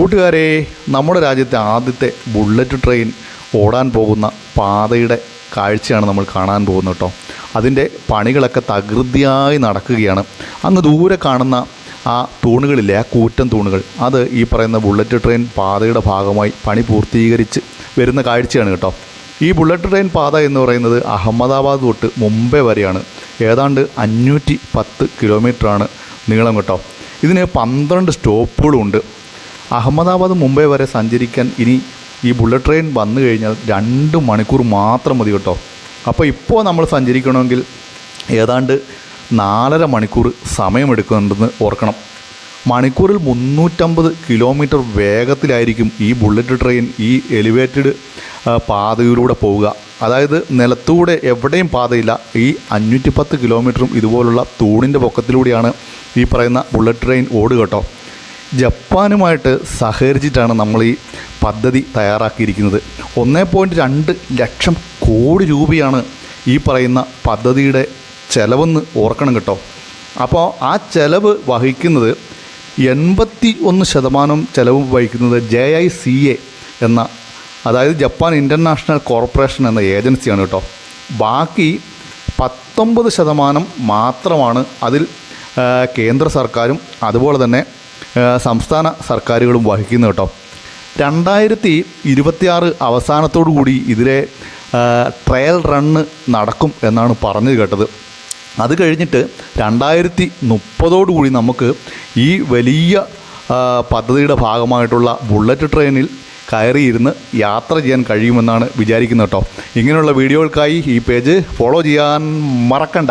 കൂട്ടുകാരെ നമ്മുടെ രാജ്യത്തെ ആദ്യത്തെ ബുള്ളറ്റ് ട്രെയിൻ ഓടാൻ പോകുന്ന പാതയുടെ കാഴ്ചയാണ് നമ്മൾ കാണാൻ പോകുന്നത് കേട്ടോ. അതിന്റെ പണികളൊക്കെ തകൃതിയായി നടക്കുകയാണ്. അങ്ങ് ദൂരെ കാണുന്ന ആ തൂണുകളില്ലേ ആ കൂറ്റൻ തൂണുകൾ അത് ഈ പറയുന്ന ബുള്ളറ്റ് ട്രെയിൻ പാതയുടെ ഭാഗമായി പണി പൂർത്തീകരിച്ച് വരുന്ന കാഴ്ചയാണ് കേട്ടോ. ഈ ബുള്ളറ്റ് ട്രെയിൻ പാത എന്ന് പറയുന്നത് അഹമ്മദാബാദ് തൊട്ട് മുംബൈ വരെയാണ്. ഏതാണ്ട് അഞ്ഞൂറ്റി പത്ത് കിലോമീറ്ററാണ് നീളം കേട്ടോ. ഇതിന് പന്ത്രണ്ട് സ്റ്റോപ്പുകളുണ്ട്. അഹമ്മദാബാദ് മുംബൈ വരെ സഞ്ചരിക്കാൻ ഇനി ഈ ബുള്ളറ്റ് ട്രെയിൻ വന്നു കഴിഞ്ഞാൽ രണ്ട് മണിക്കൂർ മാത്രം മതി കേട്ടോ. അപ്പോൾ ഇപ്പോൾ നമ്മൾ സഞ്ചരിക്കണമെങ്കിൽ ഏതാണ്ട് നാലര മണിക്കൂർ സമയമെടുക്കുന്നുണ്ടെന്ന് ഓർക്കണം. മണിക്കൂറിൽ മുന്നൂറ്റമ്പത് കിലോമീറ്റർ വേഗത്തിലായിരിക്കും ഈ ബുള്ളറ്റ് ട്രെയിൻ ഈ എലിവേറ്റഡ് പാതയിലൂടെ പോവുക. അതായത് നിലത്തൂടെ എവിടെയും പാതയില്ല. ഈ അഞ്ഞൂറ്റി പത്ത് കിലോമീറ്ററും ഇതുപോലുള്ള തൂണിന്റെ പൊക്കത്തിലൂടെയാണ് ഈ പറയുന്ന ബുള്ളറ്റ് ട്രെയിൻ ഓടുക കേട്ടോ. ജപ്പാനുമായിട്ട് സഹകരിച്ചിട്ടാണ് നമ്മൾ ഈ പദ്ധതി തയ്യാറാക്കിയിരിക്കുന്നത്. ഒന്നേ പോയിന്റ് രണ്ട് ലക്ഷം കോടി രൂപയാണ് ഈ പറയുന്ന പദ്ധതിയുടെ ചെലവെന്ന് ഓർക്കണം കേട്ടോ. അപ്പോൾ ആ ചെലവ് വഹിക്കുന്നത് എൺപത്തി ഒന്ന് ശതമാനം ചെലവ് വഹിക്കുന്നത് ജെ ഐ സി എ എന്ന അതായത് ജപ്പാൻ ഇന്റർനാഷണൽ കോർപ്പറേഷൻ എന്ന ഏജൻസിയാണ് കേട്ടോ. ബാക്കി പത്തൊമ്പത് ശതമാനം മാത്രമാണ് അതിൽ കേന്ദ്ര സർക്കാരും അതുപോലെ തന്നെ സംസ്ഥാന സർക്കാരുകളും വഹിക്കുന്നത് കേട്ടോ. രണ്ടായിരത്തി ഇരുപത്തിയാറ് അവസാനത്തോടു കൂടി ഇതിലെ ട്രയൽ റണ്ണ് നടക്കും എന്നാണ് പറഞ്ഞത് കേട്ടത്. അത് കഴിഞ്ഞിട്ട് രണ്ടായിരത്തി മുപ്പതോടുകൂടി നമുക്ക് ഈ വലിയ പദ്ധതിയുടെ ഭാഗമായിട്ടുള്ള ബുള്ളറ്റ് ട്രെയിനിൽ കയറിയിരുന്ന് യാത്ര ചെയ്യാൻ കഴിയുമെന്നാണ് വിചാരിക്കുന്നത് കേട്ടോ. ഇങ്ങനെയുള്ള വീഡിയോകൾക്കായി ഈ പേജ് ഫോളോ ചെയ്യാൻ മറക്കണ്ട.